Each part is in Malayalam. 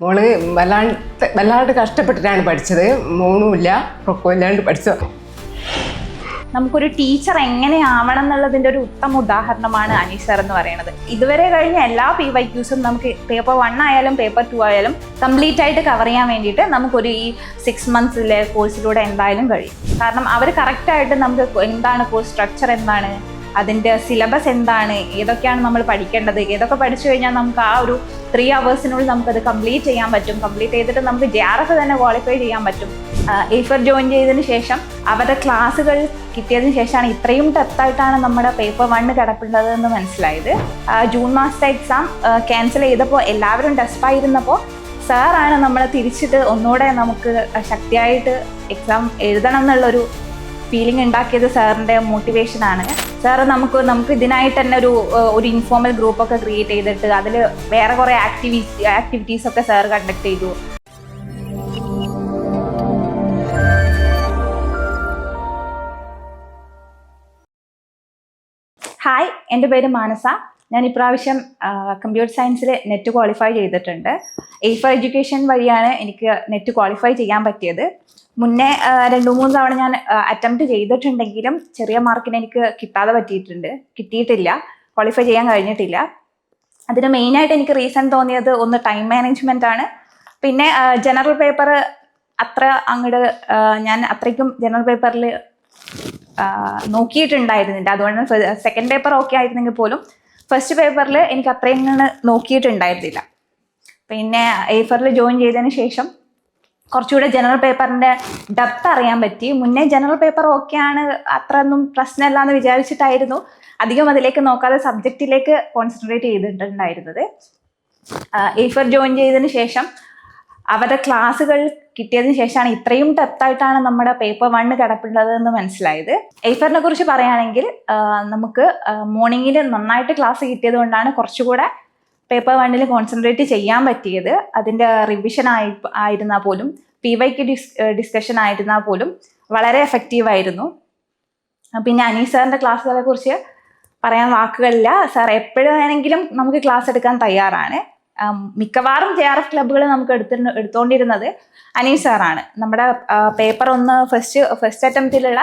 മോൾ വല്ലാണ്ട് വല്ലാണ്ട് കഷ്ടപ്പെട്ടിട്ടാണ് പഠിച്ചത്. മോണുമില്ല പൊക്കോ ഇല്ലാണ്ട് പഠിച്ചത്. നമുക്കൊരു ടീച്ചർ എങ്ങനെയാവണം എന്നുള്ളതിന്റെ ഒരു ഉത്തമ ഉദാഹരണമാണ് അനീഷ് സർ എന്ന് പറയുന്നത്. ഇതുവരെ കഴിഞ്ഞ എല്ലാ പി വൈ ക്യൂസും നമുക്ക് പേപ്പർ വൺ ആയാലും പേപ്പർ ടു ആയാലും കംപ്ലീറ്റ് ആയിട്ട് കവർ ചെയ്യാൻ വേണ്ടിയിട്ട് നമുക്കൊരു ഈ സിക്സ് മന്ത്സിലെ കോഴ്സിലൂടെ എന്തായാലും കഴിയും. കാരണം അവർ കറക്റ്റായിട്ട് നമുക്ക് എന്താണ് കോഴ്സ് സ്ട്രക്ചർ എന്താണ്? അതിന്റെ സിലബസ് എന്താണ് ഏതൊക്കെയാണ് നമ്മൾ പഠിക്കേണ്ടത് ഏതൊക്കെ പഠിച്ചു കഴിഞ്ഞാൽ നമുക്ക് ആ ഒരു ത്രീ അവേഴ്സിനുള്ളിൽ നമുക്കത് കംപ്ലീറ്റ് ചെയ്യാൻ പറ്റും. കംപ്ലീറ്റ് ചെയ്തിട്ട് നമുക്ക് ജെ ആർ എഫ് തന്നെ ക്വാളിഫൈ ചെയ്യാൻ പറ്റും. എഫർ ജോയിൻ ചെയ്തതിന് ശേഷം അവരുടെ ക്ലാസ്സുകൾ കിട്ടിയതിന് ശേഷമാണ് ഇത്രയും ഡെപ്തായിട്ടാണ് നമ്മുടെ പേപ്പർ വണ്ണ് കിടപ്പുള്ളത് എന്ന് മനസ്സിലായത്. ജൂൺ മാസത്തെ എക്സാം ക്യാൻസൽ ചെയ്തപ്പോൾ എല്ലാവരും ഡെസ്പായിരുന്നപ്പോൾ സാറാണ് നമ്മളെ തിരിച്ചിട്ട് ഒന്നുകൂടെ നമുക്ക് ശക്തിയായിട്ട് എക്സാം എഴുതണം എന്നുള്ളൊരു ഫീലിംഗ് ഉണ്ടാക്കിയത് സാറിന്റെ മോട്ടിവേഷനാണ് സാറ് നമുക്ക് നമുക്ക് ഇതിനായിട്ട് തന്നെ ഒരു ഒരു ഇൻഫോർമൽ ഗ്രൂപ്പൊക്കെ ക്രിയേറ്റ് ചെയ്തിട്ട് അതിൽ വേറെ കുറേ ആക്ടിവി ആക്ടിവിറ്റീസ് ഒക്കെ സാർ കണ്ടക്ട് ചെയ്തു. ഹായ് എന്റെ പേര് മാനസ. ഞാൻ ഇപ്രാവശ്യം കമ്പ്യൂട്ടർ സയൻസിൽ നെറ്റ് ക്വാളിഫൈ ചെയ്തിട്ടുണ്ട്. എ ഫോർ എഡ്യൂക്കേഷൻ വഴിയാണ് എനിക്ക് നെറ്റ് ക്വാളിഫൈ ചെയ്യാൻ പറ്റിയത്. മുന്നേ രണ്ടു മൂന്ന് തവണ ഞാൻ അറ്റംപ്റ്റ് ചെയ്തിട്ടുണ്ടെങ്കിലും ചെറിയ മാർക്കിന് എനിക്ക് കിട്ടാതെ പറ്റിയിട്ടുണ്ട്. കിട്ടിയിട്ടില്ല. ക്വാളിഫൈ ചെയ്യാൻ കഴിഞ്ഞിട്ടില്ല. അതിന് മെയിനായിട്ട് എനിക്ക് റീസൺ തോന്നിയത് ഒന്ന് ടൈം മാനേജ്മെന്റ് ആണ്. പിന്നെ ജനറൽ പേപ്പർ അത്ര അങ്ങോട്ട് ഞാൻ അത്രയ്ക്കും ജനറൽ പേപ്പറിൽ നോക്കിയിട്ടുണ്ടായിരുന്നില്ല. അതുകൊണ്ട് സെക്കൻഡ് പേപ്പർ ഓക്കെ ആയിരുന്നെങ്കിൽ പോലും ഫസ്റ്റ് പേപ്പറിൽ എനിക്ക് അത്രയും നിന്ന് നോക്കിയിട്ടുണ്ടായിരുന്നില്ല. പിന്നെ എയ്ഫറിൽ ജോയിൻ ചെയ്തതിന് ശേഷം കുറച്ചുകൂടെ ജനറൽ പേപ്പറിന്റെ ഡെപ്ത് അറിയാൻ പറ്റി. മുന്നേ ജനറൽ പേപ്പർ ഓക്കെയാണ് അത്ര ഒന്നും പ്രശ്നമല്ല എന്ന് വിചാരിച്ചിട്ടായിരുന്നു. അധികം അതിലേക്ക് നോക്കാതെ സബ്ജക്റ്റിലേക്ക് കോൺസെൻട്രേറ്റ് ചെയ്തിട്ടുണ്ടായിരുന്നത്. എയ്ഫർ ജോയിൻ ചെയ്തതിന് ശേഷം അവരുടെ ക്ലാസ്സുകൾ കിട്ടിയതിന് ശേഷമാണ് ഇത്രയും ഡെപ്തായിട്ടാണ് നമ്മുടെ പേപ്പർ വണ്ണ് കിടപ്പുള്ളത് എന്ന് മനസ്സിലായത്. എയ്ഫറിനെ കുറിച്ച് പറയുകയാണെങ്കിൽ നമുക്ക് മോർണിംഗിൽ നന്നായിട്ട് ക്ലാസ് കിട്ടിയത് കൊണ്ടാണ് കുറച്ചുകൂടെ പേപ്പർ വണ്ണിൽ കോൺസെൻട്രേറ്റ് ചെയ്യാൻ പറ്റിയത്. അതിന്റെ റിവിഷൻ ആയി ആയിരുന്നാൽ പോലും പി വൈക്ക് ഡിസ് ഡിസ്കഷൻ ആയിരുന്നാൽ പോലും വളരെ എഫക്റ്റീവ് ആയിരുന്നു. പിന്നെ അനീസ് സാറിന്റെ ക്ലാസ്സുകളെ കുറിച്ച് പറയാൻ വാക്കുകളില്ല. സാർ എപ്പോഴും വേണമെങ്കിലും നമുക്ക് ക്ലാസ് എടുക്കാൻ തയ്യാറാണ്. മിക്കവാറും ജെ ആർ എഫ് ക്ലബ്ബുകൾ നമുക്ക് എടുത്തിരുന്നു എടുത്തുകൊണ്ടിരുന്നത് അനീസ് സാറാണ്. നമ്മുടെ പേപ്പർ ഒന്ന് ഫസ്റ്റ് ഫസ്റ്റ് അറ്റംപ്റ്റിലുള്ള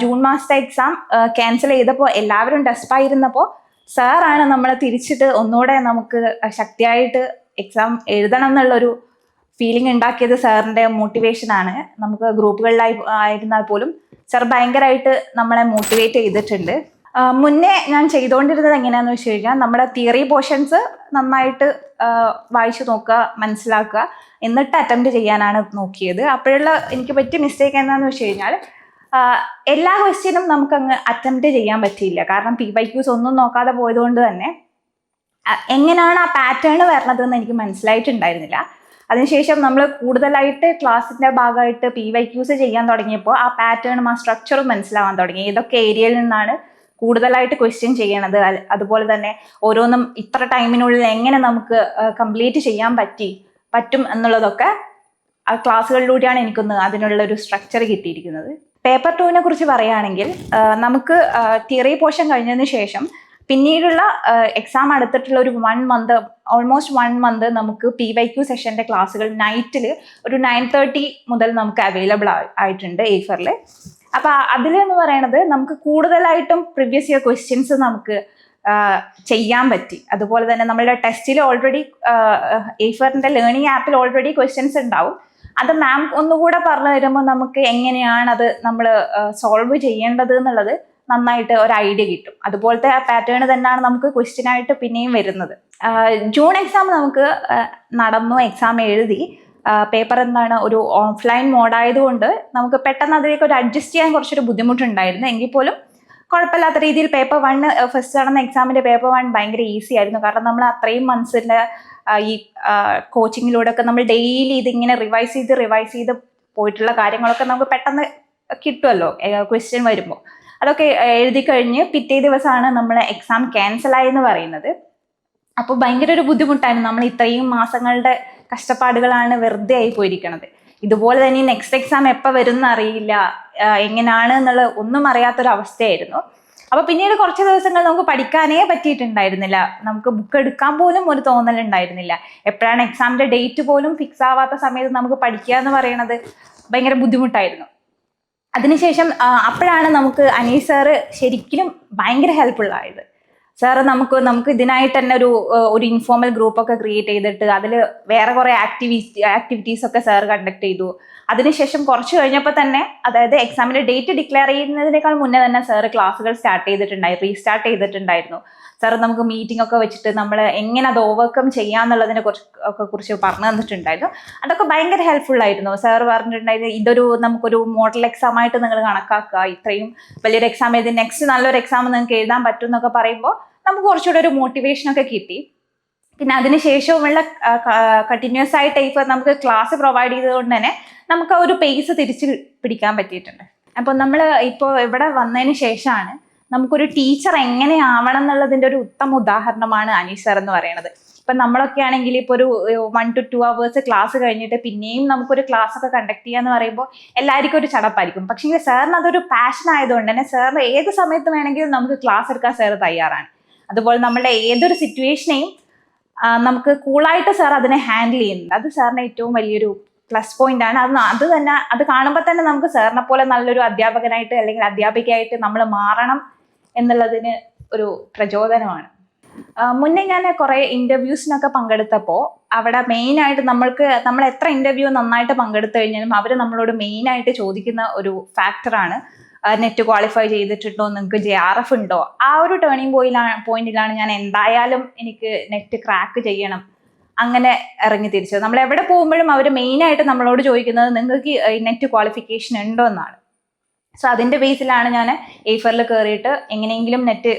ജൂൺ മാസത്തെ എക്സാം ക്യാൻസൽ ചെയ്തപ്പോൾ എല്ലാവരും ഡെസ്പായിരുന്നപ്പോൾ സാറാണ് നമ്മളെ തിരിച്ചിട്ട് ഒന്നുകൂടെ നമുക്ക് ശക്തിയായിട്ട് എക്സാം എഴുതണം എന്നുള്ളൊരു ഫീലിംഗ് ഉണ്ടാക്കിയത് സാറിന്റെ മോട്ടിവേഷനാണ് നമുക്ക് ഗ്രൂപ്പുകളിലായി ആയിരുന്നാൽ പോലും സാർ ഭയങ്കരമായിട്ട് നമ്മളെ മോട്ടിവേറ്റ് ചെയ്തിട്ടുണ്ട്. മുന്നേ ഞാൻ ചെയ്തുകൊണ്ടിരുന്നത് എങ്ങനെയാണെന്ന് വെച്ച് കഴിഞ്ഞാൽ നമ്മുടെ തിയറി പോർഷൻസ് നന്നായിട്ട് വായിച്ചു നോക്കുക മനസ്സിലാക്കുക എന്നിട്ട് അറ്റംപ്റ്റ് ചെയ്യാനാണ് നോക്കിയത്. അപ്പോഴുള്ള എനിക്ക് പറ്റിയ മിസ്റ്റേക്ക് എന്താണെന്ന് വെച്ച് കഴിഞ്ഞാൽ എല്ലാ ക്വസ്റ്റ്യനും നമുക്ക് അങ്ങ് അറ്റംപ്റ്റ് ചെയ്യാൻ പറ്റിയില്ല. കാരണം പി വൈ ക്യൂസ് ഒന്നും നോക്കാതെ പോയതുകൊണ്ട് തന്നെ എങ്ങനെയാണ് ആ പാറ്റേൺ വരണതെന്ന് എനിക്ക് മനസ്സിലായിട്ടുണ്ടായിരുന്നില്ല. അതിനുശേഷം നമ്മൾ കൂടുതലായിട്ട് ക്ലാസ്സിന്റെ ഭാഗമായിട്ട് പി വൈ ക്യൂസ് ചെയ്യാൻ തുടങ്ങിയപ്പോൾ ആ പാറ്റേണും ആ സ്ട്രക്ചറും മനസ്സിലാവാൻ തുടങ്ങി. ഏതൊക്കെ ഏരിയയിൽ നിന്നാണ് കൂടുതലായിട്ട് ക്വസ്റ്റ്യൻ ചെയ്യണത്. അതുപോലെ തന്നെ ഓരോന്നും ഇത്ര ടൈമിനുള്ളിൽ എങ്ങനെ നമുക്ക് കംപ്ലീറ്റ് ചെയ്യാൻ പറ്റി പറ്റും എന്നുള്ളതൊക്കെ ആ ക്ലാസ്സുകളിലൂടെയാണ് എനിക്കൊന്ന് അതിനുള്ള ഒരു സ്ട്രക്ചർ കിട്ടിയിരിക്കുന്നത് പേപ്പർ ടൂവിനെ കുറിച്ച് പറയുകയാണെങ്കിൽ നമുക്ക് തിയറി പോർഷൻ കഴിഞ്ഞതിന് ശേഷം പിന്നീടുള്ള എക്സാം അടുത്തിട്ടുള്ള ഒരു one month almost one month നമുക്ക് പി വൈ ക്യു സെഷന്റെ ക്ലാസ്സുകൾ നൈറ്റിൽ ഒരു നയൻ തേർട്ടി മുതൽ നമുക്ക് അവൈലബിൾ ആയിട്ടുണ്ട് ഏഫറിൽ അപ്പോൾ അതിലെന്ന് പറയണത് നമുക്ക് കൂടുതലായിട്ടും പ്രീവിയസ് ഇയർ ക്വസ്റ്റ്യൻസ് നമുക്ക് ചെയ്യാൻ പറ്റി. അതുപോലെ തന്നെ നമ്മളുടെ ടെസ്റ്റിൽ ഓൾറെഡി എയ്ഫറിന്റെ ലേണിംഗ് ആപ്പിൽ ഓൾറെഡി ക്വസ്റ്റ്യൻസ് ഉണ്ടാവും. അത് മാം ഒന്നുകൂടെ പറഞ്ഞു തരുമ്പോൾ നമുക്ക് എങ്ങനെയാണ് അത് നമ്മൾ സോൾവ് ചെയ്യേണ്ടത് എന്നുള്ളത് നന്നായിട്ട് ഒരു ഐഡിയ കിട്ടും. അതുപോലത്തെ ആ പാറ്റേൺ തന്നെയാണ് നമുക്ക് ക്വസ്റ്റ്യൻ ആയിട്ട് പിന്നെയും വരുന്നത്. ജൂൺ എക്സാം നമുക്ക് നടന്നു എക്സാം എഴുതി. പേപ്പർ എന്താണ് ഒരു ഓഫ്ലൈൻ മോഡായതുകൊണ്ട് നമുക്ക് പെട്ടെന്ന് അതിലേക്ക് ഒരു അഡ്ജസ്റ്റ് ചെയ്യാൻ കുറച്ചൊരു ബുദ്ധിമുട്ടുണ്ടായിരുന്നു. എങ്കിൽ പോലും കുഴപ്പമില്ലാത്ത രീതിയിൽ പേപ്പർ വണ്ണ് ഫസ്റ്റ് നടന്ന എക്സാമിന്റെ പേപ്പർ വൺ ഭയങ്കര ഈസി ആയിരുന്നു. കാരണം നമ്മൾ അത്രയും മന്ത്സിന്റെ ഈ കോച്ചിങ്ങിലൂടെ ഒക്കെ നമ്മൾ ഡെയിലി ഇതിങ്ങനെ റിവൈസ് ചെയ്ത് റിവൈസ് ചെയ്ത് പോയിട്ടുള്ള കാര്യങ്ങളൊക്കെ നമുക്ക് പെട്ടെന്ന് കിട്ടുമല്ലോ ക്വസ്റ്റ്യൻ വരുമ്പോൾ അതൊക്കെ എഴുതി കഴിഞ്ഞ് പിറ്റേ ദിവസമാണ് നമ്മൾ എക്സാം ക്യാൻസൽ ആയെന്ന് പറയുന്നത്. അപ്പോൾ ഭയങ്കര ഒരു ബുദ്ധിമുട്ടായിരുന്നു. നമ്മൾ ഇത്രയും മാസങ്ങളുടെ കഷ്ടപ്പാടുകളാണ് വെറുതെ ആയി പോയിരിക്കുന്നത് ഇതുപോലെ തന്നെ നെക്സ്റ്റ് എക്സാം എപ്പോൾ വരും അറിയില്ല. എങ്ങനെയാണ് എന്നുള്ള ഒന്നും അറിയാത്തൊരു അവസ്ഥയായിരുന്നു അപ്പൊ പിന്നീട് കുറച്ച് ദിവസങ്ങൾ നമുക്ക് പഠിക്കാനേ പറ്റിയിട്ടുണ്ടായിരുന്നില്ല. നമുക്ക് ബുക്ക് എടുക്കാൻ പോലും ഒരു തോന്നലുണ്ടായിരുന്നില്ല. എപ്പോഴാണ് എക്സാമിന്റെ ഡേറ്റ് പോലും ഫിക്സ് ആവാത്ത സമയത്ത് നമുക്ക് പഠിക്കുക എന്ന് പറയുന്നത് ഭയങ്കര ബുദ്ധിമുട്ടായിരുന്നു. അതിനുശേഷം അപ്പോഴാണ് നമുക്ക് അനീസ് സാറ് ശരിക്കും ഭയങ്കര ഹെൽപ്ഫുൾ ആയത്. സാറ് നമുക്ക് നമുക്ക് ഇതിനായിട്ട് തന്നെ ഒരു ഒരു ഇൻഫോർമൽ ഗ്രൂപ്പ് ഒക്കെ ക്രിയേറ്റ് ചെയ്തിട്ട് അതിൽ വേറെ കുറെ ആക്ടിവിറ്റി ആക്ടിവിറ്റീസ് ഒക്കെ സാർ കണ്ടക്ട് ചെയ്തു. അതിനുശേഷം കുറച്ച് കഴിഞ്ഞപ്പോൾ തന്നെ അതായത് എക്സാമിന്റെ ഡേറ്റ് ഡിക്ലെയർ ചെയ്യുന്നതിനേക്കാൾ മുന്നേ തന്നെ സാറ് ക്ലാസ്സുകൾ സ്റ്റാർട്ട് ചെയ്തിട്ടുണ്ടായി റീസ്റ്റാർട്ട് ചെയ്തിട്ടുണ്ടായിരുന്നു. സാർ നമുക്ക് മീറ്റിംഗ് ഒക്കെ വെച്ചിട്ട് നമ്മൾ എങ്ങനെ അത് ഓവർകം ചെയ്യാന്നുള്ളതിനെ കുറിച്ച് ഒക്കെ കുറിച്ച് പറഞ്ഞു തന്നിട്ടുണ്ടായിരുന്നു. അതൊക്കെ ഭയങ്കര ഹെൽപ്ഫുൾ ആയിരുന്നു. സാർ പറഞ്ഞിട്ടുണ്ടായിരുന്നു ഇതൊരു നമുക്കൊരു മോഡൽ എക്സാം ആയിട്ട് നിങ്ങൾ കണക്കാക്കുക. ഇത്രയും വലിയൊരു എക്സാം എഴുതി നെക്സ്റ്റ് നല്ലൊരു എക്സാം നിങ്ങൾക്ക് എഴുതാൻ പറ്റും എന്നൊക്കെ പറയുമ്പോൾ നമുക്ക് കുറച്ചുകൂടെ ഒരു മോട്ടിവേഷൻ ഒക്കെ കിട്ടി. പിന്നെ അതിനുശേഷവുമുള്ള കണ്ടിന്യൂസ് ആയിട്ട് ഇപ്പോൾ നമുക്ക് ക്ലാസ് പ്രൊവൈഡ് ചെയ്തതുകൊണ്ട് തന്നെ നമുക്ക് ആ ഒരു പേസ് തിരിച്ച് പിടിക്കാൻ പറ്റിയിട്ടുണ്ട്. അപ്പോൾ നമ്മൾ ഇപ്പോൾ ഇവിടെ വന്നതിന് ശേഷമാണ് നമുക്കൊരു ടീച്ചർ എങ്ങനെ ആവണം ഒരു ഉത്തമ ഉദാഹരണമാണ് അനീഷ് സാർ എന്ന് പറയുന്നത്. ഇപ്പം നമ്മളൊക്കെ ആണെങ്കിൽ ഇപ്പോൾ ഒരു one two two hours class കഴിഞ്ഞിട്ട് പിന്നെയും നമുക്കൊരു ക്ലാസ് ഒക്കെ കണ്ടക്ട് ചെയ്യാന്ന് പറയുമ്പോൾ എല്ലാവർക്കും ഒരു ചടപ്പായിരിക്കും. പക്ഷേ സാറിന് അതൊരു പാഷൻ ആയതുകൊണ്ട് തന്നെ സാറിന് ഏത് സമയത്ത് വേണമെങ്കിലും നമുക്ക് ക്ലാസ് എടുക്കാൻ സാർ തയ്യാറാണ്. അതുപോലെ നമ്മളുടെ ഏതൊരു സിറ്റുവേഷനെയും നമുക്ക് കൂളായിട്ട് സാർ അതിനെ ഹാൻഡിൽ ചെയ്യുന്നുണ്ട്. അത് സാറിന് ഏറ്റവും വലിയൊരു പ്ലസ് പോയിന്റ് ആണ്. അത് അത് തന്നെ അത് കാണുമ്പോൾ തന്നെ നമുക്ക് സാറിനെ പോലെ നല്ലൊരു അധ്യാപകനായിട്ട് അല്ലെങ്കിൽ അധ്യാപികയായിട്ട് നമ്മൾ മാറണം. എന്നുള്ളതിന് ഒരു പ്രചോദനമാണ്. മുന്നേ ഞാൻ കുറേ ഇന്റർവ്യൂസിനൊക്കെ പങ്കെടുത്തപ്പോൾ അവിടെ മെയിനായിട്ട് നമ്മൾക്ക് നമ്മൾ എത്ര ഇന്റർവ്യൂ നന്നായിട്ട് പങ്കെടുത്തു കഴിഞ്ഞാലും അവർ നമ്മളോട് മെയിനായിട്ട് ചോദിക്കുന്ന ഒരു ഫാക്ടറാണ് നെറ്റ് ക്വാളിഫൈ ചെയ്തിട്ടുണ്ടോ നിങ്ങൾക്ക് ജെ ആർ എഫ് ഉണ്ടോ? ആ ഒരു ടേണിംഗ് പോയിലാണ് പോയിന്റിലാണ് ഞാൻ എന്തായാലും എനിക്ക് നെറ്റ് ക്രാക്ക് ചെയ്യണം. അങ്ങനെ ഇറങ്ങി തിരിച്ചത്. നമ്മൾ എവിടെ പോകുമ്പോഴും അവർ മെയിനായിട്ട് നമ്മളോട് ചോദിക്കുന്നത് നിങ്ങൾക്ക് നെറ്റ് ക്വാളിഫിക്കേഷൻ ഉണ്ടോ? എന്നാണ്. സോ അതിന്റെ ബേസിലാണ് ഞാൻ എയ്ഫറിൽ കയറിയിട്ട് എങ്ങനെയെങ്കിലും നെറ്റ്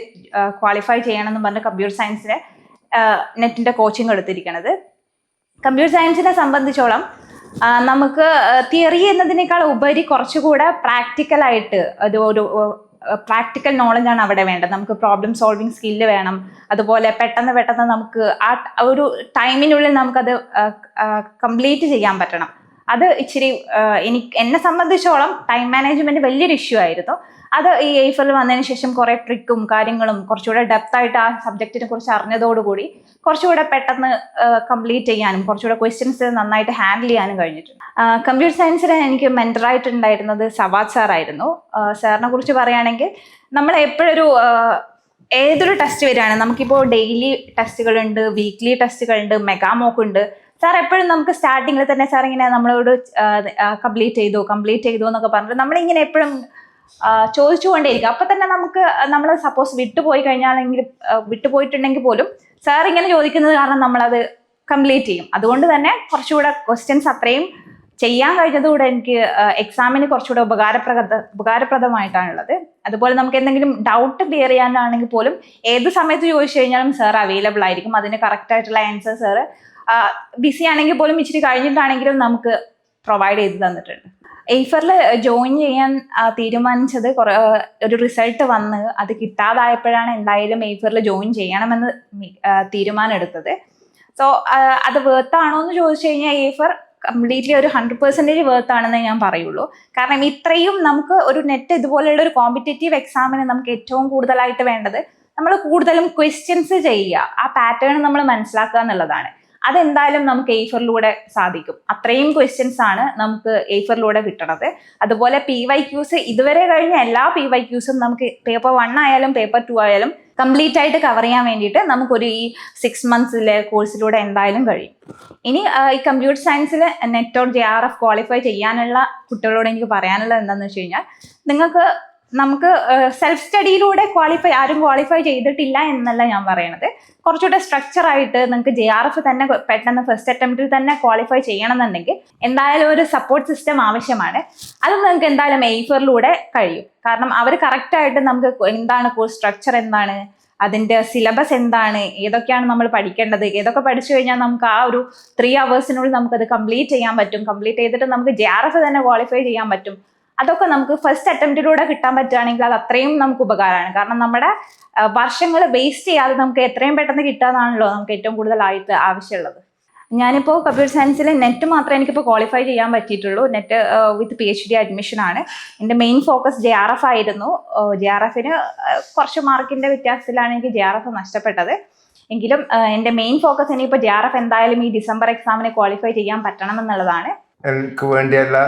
ക്വാളിഫൈ ചെയ്യണം എന്ന് പറഞ്ഞ് കമ്പ്യൂട്ടർ സയൻസിലെ നെറ്റിന്റെ കോച്ചിങ് എടുത്തിരിക്കണത്. കമ്പ്യൂട്ടർ സയൻസിനെ സംബന്ധിച്ചോളം നമുക്ക് തിയറി എന്നതിനേക്കാൾ ഉപരി കുറച്ചുകൂടെ പ്രാക്ടിക്കലായിട്ട് അത് ഒരു പ്രാക്ടിക്കൽ നോളജാണ് അവിടെ വേണ്ടത്. നമുക്ക് പ്രോബ്ലം സോൾവിങ് സ്കില്ല് വേണം. അതുപോലെ പെട്ടെന്ന് പെട്ടെന്ന് നമുക്ക് ആ ഒരു ടൈമിനുള്ളിൽ നമുക്കത് കംപ്ലീറ്റ് ചെയ്യാൻ പറ്റണം. അത് ഇച്ചിരി എനിക്ക് എന്നെ സംബന്ധിച്ചോളം ടൈം മാനേജ്മെന്റ് വലിയൊരു ഇഷ്യൂ ആയിരുന്നു. അത് ഈ എയ്ഫൽ വന്നതിന് ശേഷം കുറേ ട്രിക്കും കാര്യങ്ങളും കുറച്ചുകൂടെ ഡെപ്ത് ആയിട്ട് ആ സബ്ജക്റ്റിനെ കുറിച്ച് അറിഞ്ഞതോടുകൂടി കുറച്ചുകൂടെ പെട്ടെന്ന് കംപ്ലീറ്റ് ചെയ്യാനും കുറച്ചുകൂടെ ക്വസ്റ്റ്യൻസ് നന്നായിട്ട് ഹാൻഡിൽ ചെയ്യാനും കഴിഞ്ഞിട്ടുണ്ട്. കമ്പ്യൂട്ടർ സയൻസിൽ എനിക്ക് മെന്ററായിട്ടുണ്ടായിരുന്നത് സവാദ് സാറായിരുന്നു സാറിനെ കുറിച്ച് പറയുകയാണെങ്കിൽ നമ്മൾ എപ്പോഴൊരു ഏതൊരു ടെസ്റ്റ് വരികയാണ് നമുക്കിപ്പോൾ ഡെയിലി ടെസ്റ്റുകളുണ്ട് വീക്ക്ലി ടെസ്റ്റുകളുണ്ട് മെഗാമോക്ക് ഉണ്ട്. സാർ എപ്പോഴും നമുക്ക് സ്റ്റാർട്ടിങ്ങിൽ തന്നെ സാർ ഇങ്ങനെ നമ്മളോട് കംപ്ലീറ്റ് ചെയ്തു കംപ്ലീറ്റ് ചെയ്തു എന്നൊക്കെ പറഞ്ഞിട്ട് നമ്മളിങ്ങനെ എപ്പോഴും ചോദിച്ചുകൊണ്ടേയിരിക്കും. അപ്പൊ തന്നെ നമുക്ക് നമ്മൾ സപ്പോസ് വിട്ടുപോയി കഴിഞ്ഞാലെങ്കിൽ ആ, വിട്ടുപോയിട്ടുണ്ടെങ്കിൽ പോലും സാർ ഇങ്ങനെ ചോദിക്കുന്നത് കാരണം നമ്മളത് കംപ്ലീറ്റ് ചെയ്യും. അതുകൊണ്ട് തന്നെ കുറച്ചുകൂടെ ക്വസ്റ്റ്യൻസ് അത്രയും ചെയ്യാൻ കഴിഞ്ഞതുകൂടെ എനിക്ക് എക്സാമിന് കുറച്ചുകൂടെ ഉപകാരപ്രദ ഉപകാരപ്രദമായിട്ടാണുള്ളത്. അതുപോലെ നമുക്ക് എന്തെങ്കിലും ഡൗട്ട് ക്ലിയർ ചെയ്യാനാണെങ്കിൽ പോലും ഏത് സമയത്ത് ചോദിച്ചു കഴിഞ്ഞാലും സാർ അവൈലബിൾ ആയിരിക്കും. അതിന് കറക്റ്റ് ആയിട്ടുള്ള ആൻസർ സാർ ബിസി ആണെങ്കിൽ പോലും ഇച്ചിരി കഴിഞ്ഞിട്ടാണെങ്കിലും നമുക്ക് പ്രൊവൈഡ് ചെയ്ത് തന്നിട്ടുണ്ട്. എയ്ഫറിൽ ജോയിൻ ചെയ്യാൻ തീരുമാനിച്ചത് കുറെ ഒരു റിസൾട്ട് വന്ന് അത് കിട്ടാതായപ്പോഴാണ് എന്തായാലും എയ്ഫറിൽ ജോയിൻ ചെയ്യണമെന്ന് മി- ആ, തീരുമാനം എടുത്തത് സോ അത് വേർത്താണോ എന്ന് ചോദിച്ചു കഴിഞ്ഞാൽ എയ്ഫർ കംപ്ലീറ്റ്ലി ഒരു ഹൺഡ്രഡ് പെർസെന്റേജ് വേർത്ത് ആണെന്ന് ഞാൻ പറയുള്ളൂ. കാരണം ഇത്രയും നമുക്ക് ഒരു നെറ്റ് ഇതുപോലെയുള്ള ഒരു കോമ്പറ്റേറ്റീവ് എക്സാമിന് നമുക്ക് ഏറ്റവും കൂടുതലായിട്ട് വേണ്ടത് നമ്മൾ കൂടുതലും ക്വസ്റ്റ്യൻസ് ചെയ്യുക. ആ പാറ്റേൺ നമ്മൾ മനസ്സിലാക്കുക എന്നുള്ളതാണ്. അതെന്തായാലും നമുക്ക് എയ്ഫറിലൂടെ സാധിക്കും. അത്രയും ക്വസ്റ്റ്യൻസ് ആണ് നമുക്ക് എയ്ഫറിലൂടെ കിട്ടണത്. അതുപോലെ പി വൈ ക്യൂസ് ഇതുവരെ കഴിഞ്ഞ എല്ലാ പി വൈ ക്യൂസും നമുക്ക് പേപ്പർ വൺ ആയാലും പേപ്പർ ടു ആയാലും കംപ്ലീറ്റ് ആയിട്ട് കവർ ചെയ്യാൻ വേണ്ടിയിട്ട് നമുക്കൊരു ഈ സിക്സ് മന്ത്സിലെ കോഴ്സിലൂടെ എന്തായാലും കഴിയും. ഇനി ഈ കമ്പ്യൂട്ടർ സയൻസിൽ NET or J R F qualify ചെയ്യാനുള്ള കുട്ടികളോട് എനിക്ക് പറയാനുള്ളത് എന്താണെന്ന് വെച്ച് കഴിഞ്ഞാൽ നിങ്ങൾക്ക് നമുക്ക് സെൽഫ് സ്റ്റഡിയിലൂടെ ക്വാളിഫൈ ആരും ക്വാളിഫൈ ചെയ്തിട്ടില്ല എന്നല്ല ഞാൻ പറയണത്. കുറച്ചുകൂടെ സ്ട്രക്ചർ ആയിട്ട് നിങ്ങൾക്ക് ജെ ആർ എഫ് തന്നെ പെട്ടെന്ന് ഫസ്റ്റ് അറ്റംപ്റ്റിൽ തന്നെ ക്വാളിഫൈ ചെയ്യണമെന്നുണ്ടെങ്കിൽ എന്തായാലും ഒരു സപ്പോർട്ട് സിസ്റ്റം ആവശ്യമാണ്. അത് നിങ്ങൾക്ക് എന്തായാലും എയ്ഫറിലൂടെ കഴിയും. കാരണം അവർ കറക്റ്റായിട്ട് നമുക്ക് എന്താണ് കോഴ്സ് സ്ട്രക്ചർ എന്താണ്? അതിന്റെ സിലബസ് എന്താണ്? ഏതൊക്കെയാണ് നമ്മൾ പഠിക്കേണ്ടത്? ഏതൊക്കെ പഠിച്ചു കഴിഞ്ഞാൽ നമുക്ക് ആ ഒരു ത്രീ അവേഴ്സിനുള്ളിൽ അത് കംപ്ലീറ്റ് ചെയ്യാൻ പറ്റും. കംപ്ലീറ്റ് ചെയ്തിട്ട് നമുക്ക് ജെ ആർ എഫ് തന്നെ ക്വാളിഫൈ ചെയ്യാൻ പറ്റും. അതൊക്കെ നമുക്ക് ഫസ്റ്റ് അറ്റംപ്റ്റിലൂടെ കിട്ടാൻ പറ്റുകയാണെങ്കിൽ അത് അത്രയും നമുക്ക് ഉപകാരമാണ്. കാരണം നമ്മുടെ വർഷങ്ങൾ വേസ്റ്റ് ചെയ്യാതെ നമുക്ക് എത്രയും പെട്ടെന്ന് കിട്ടാന്നാണല്ലോ നമുക്ക് ഏറ്റവും കൂടുതലായിട്ട് ആവശ്യമുള്ളത്. ഞാനിപ്പോൾ കമ്പ്യൂട്ടർ സയൻസിൽ നെറ്റ് മാത്രമേ എനിക്കിപ്പോൾ ക്വാളിഫൈ ചെയ്യാൻ പറ്റിയിട്ടുള്ളൂ. NET with P H D admission ആണ്. എന്റെ main focus J R F ആയിരുന്നു. ജെ ആർ എഫിന് കുറച്ച് മാർക്കിന്റെ വ്യത്യാസത്തിലാണ് എനിക്ക് ജെ ആർ എഫ് നഷ്ടപ്പെട്ടത്. എങ്കിലും എന്റെ മെയിൻ ഫോക്കസ് ഇനിയിപ്പോൾ ജെ ആർ എഫ് എന്തായാലും ഈ ഡിസംബർ എക്സാമിന് ക്വാളിഫൈ ചെയ്യാൻ പറ്റണം എന്നുള്ളതാണ്. എനിക്ക് വേണ്ടിയ എല്ലാ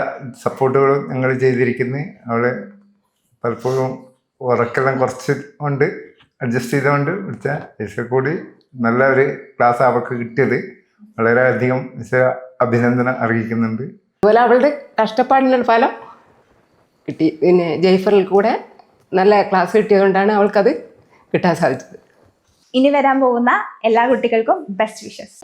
സപ്പോർട്ടുകളും ഞങ്ങൾ ചെയ്തിരിക്കുന്നു. അവിടെ പലപ്പോഴും ഉറക്കെല്ലാം കുറച്ച് കൊണ്ട് അഡ്ജസ്റ്റ് ചെയ്തുകൊണ്ട് വിളിച്ച ഈശോ കൂടി നല്ല ഒരു ക്ലാസ് അവൾക്ക് കിട്ടിയത്. വളരെയധികം ഈശോ അഭിനന്ദനം അറിയിക്കുന്നുണ്ട് അതുപോലെ അവളുടെ കഷ്ടപ്പാടിനുള്ള ഫലം കിട്ടി. പിന്നെ ജയ്ഫറിൽ കൂടെ നല്ല ക്ലാസ് കിട്ടിയതുകൊണ്ടാണ് അവൾക്കത് കിട്ടാൻ സാധിച്ചത്. ഇനി വരാൻ പോകുന്ന എല്ലാ കുട്ടികൾക്കും ബെസ്റ്റ് വിഷസ്